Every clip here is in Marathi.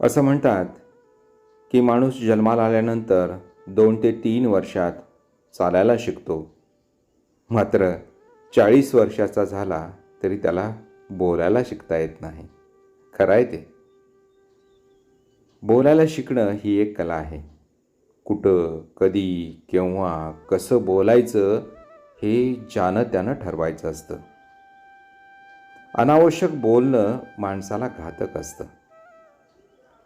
असं म्हणतात की माणूस जन्माला आल्यानंतर दोन ते तीन वर्षात चालायला शिकतो. मात्र चाळीस वर्षाचा झाला तरी त्याला बोलायला शिकता येत नाही. खरं आहे ते. बोलायला शिकणं ही एक कला आहे. कुठं कधी केव्हा कसं बोलायचं हे ज्यानं त्यानं ठरवायचं असतं. अनावश्यक बोलणं माणसाला घातक असतं.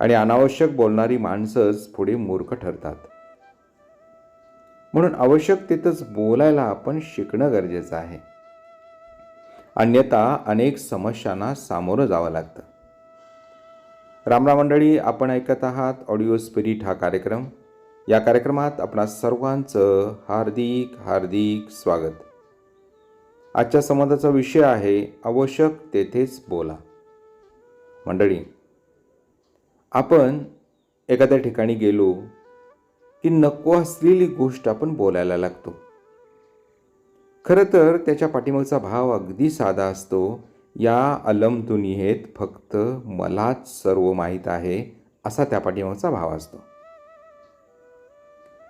आणि अनावश्यक बोलणारी माणसंच पुढे मूर्ख ठरतात. म्हणून आवश्यकतेतच बोलायला आपण शिकणं गरजेचं आहे. अन्यथा अनेक समस्यांना सामोरं जावं लागतं. रामराम मंडळी आपण ऐकत आहात ऑडिओ स्पिरिट हा कार्यक्रम. या कार्यक्रमात आपणा सर्वांचं हार्दिक हार्दिक स्वागत. आजच्या संवादाचा विषय आहे आवश्यक तेथेच बोला. मंडळी आपण एखाद्या ठिकाणी गेलो की नको असलेली गोष्ट आपण बोलायला लागतो. खरं तर त्याच्या पाठीमागचा भाव अगदी साधा असतो. या अलम दुनियेत फक्त मलाच सर्व माहीत आहे असा त्या पाठीमागचा भाव असतो.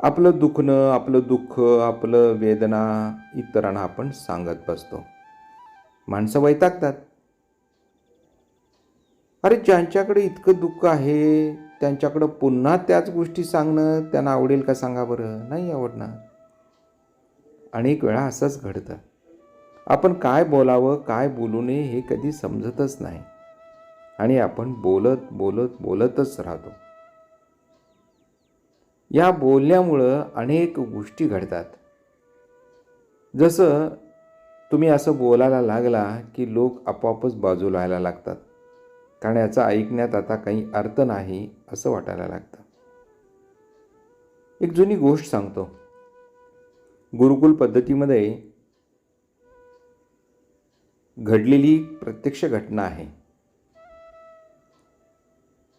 आपलं दुखणं आपलं दुःख आपलं वेदना इतरांना आपण सांगत बसतो. माणसं वैतागतात. अरे ज्यांच्याकडे इतकं दुःख आहे त्यांच्याकडं पुन्हा त्याच गोष्टी सांगणं त्यांना आवडेल का सांगा बरं? नाही आवडणार. अनेक वेळा असंच घडतं. आपण काय बोलावं काय बोलू नये हे कधी समजतच नाही. आणि आपण बोलत बोलत बोलतच राहतो. या बोलण्यामुळं अनेक गोष्टी घडतात. जसं तुम्ही असं बोलायला लागला की लोक आपोआपच बाजूला व्हायला लागतात. कारण याचा ऐकण्यात आता काही अर्थ नाही असं वाटायला लागतं. एक जुनी गोष्ट सांगतो. गुरुकुल पद्धतीमध्ये घडलेली प्रत्यक्ष घटना आहे.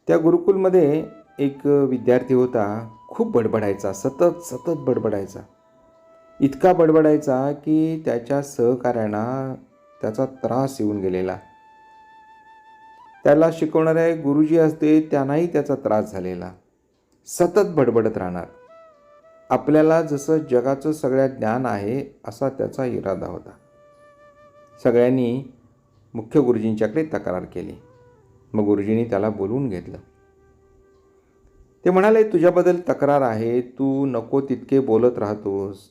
त्या गुरुकुलमध्ये एक विद्यार्थी होता खूप बडबडायचा सतत सतत बडबडायचा. इतका बडबडायचा की त्याच्या सहकाऱ्यांना त्याचा त्रास येऊन गेलेला. त्याला शिकवणारे गुरुजी असते त्यांनाही त्याचा त्रास झालेला. सतत बडबडत राहणार. आपल्याला जसं जगाचं सगळ्यात ज्ञान आहे असा त्याचा इरादा होता. सगळ्यांनी मुख्य गुरुजींच्याकडे तक्रार केली. मग गुरुजींनी त्याला बोलवून घेतलं. ते म्हणाले तुझ्याबद्दल तक्रार आहे तू नको तितके बोलत राहतोस.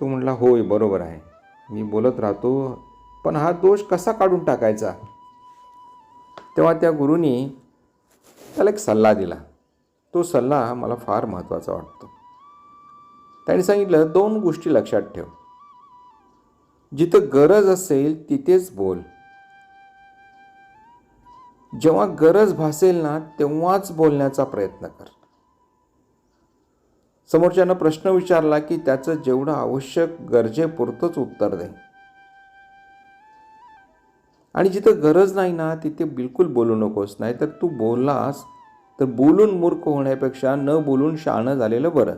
तो म्हणला होय बरोबर आहे. मी बोलत राहतो पण हा दोष कसा काढून टाकायचा? तेव्हा त्या गुरुनी त्याला एक सल्ला दिला. तो सल्ला मला फार महत्त्वाचा वाटतो. त्याने सांगितलं दोन गोष्टी लक्षात ठेव. जिथं गरज असेल तिथेच बोल. जेव्हा गरज भासेल ना तेव्हाच बोलण्याचा प्रयत्न कर. समोरच्यानं प्रश्न विचारला की त्याचं जेवढं आवश्यक गरजेपुरतंच उत्तर दे. आणि जिथं गरज नाही ना तिथे बिलकुल बोलू नकोस. नाही तर तू बोललास तर बोलून मूर्ख होण्यापेक्षा न बोलून शाणं झालेलं बरं.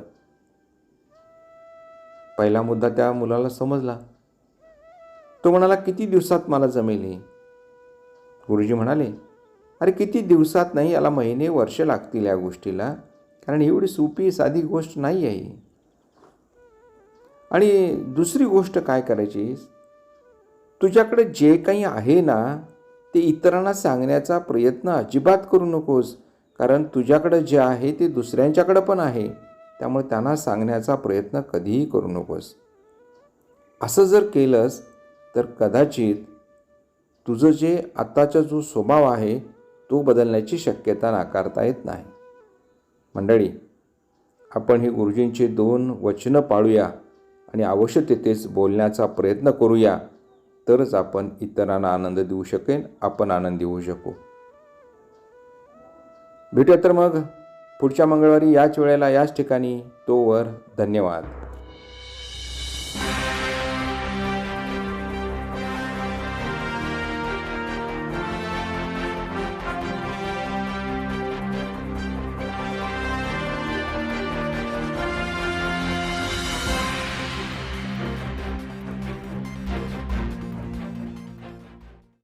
पहिला मुद्दा त्या मुलाला समजला. तो म्हणाला किती दिवसात मला जमेल हे? गुरुजी म्हणाले अरे किती दिवसात नाही याला महिने वर्ष लागतील या गोष्टीला. कारण एवढी सोपी साधी गोष्ट नाही आहे आणि दुसरी गोष्ट काय करायची तुझ्याकडे जे काही आहे ना ते इतरांना सांगण्याचा प्रयत्न अजिबात करू नकोस. कारण तुझ्याकडं जे आहे ते दुसऱ्यांच्याकडं पण आहे. त्यामुळे त्यांना सांगण्याचा प्रयत्न कधीही करू नकोस. असं जर केलंस तर कदाचित तुझं जे आत्ताचा जो स्वभाव आहे तो बदलण्याची शक्यता नाकारता येत नाही. मंडळी आपण हे गुरुजींचे दोन वचनं पाळूया आणि आवश्यकतेच बोलण्याचा प्रयत्न करूया. तरच आपण इतरांना आनंद देऊ शकेन आपण आनंदी होऊ शकू. भेटूया तर मग पुढच्या मंगळवारी याच वेळेला याच ठिकाणी तोवर धन्यवाद.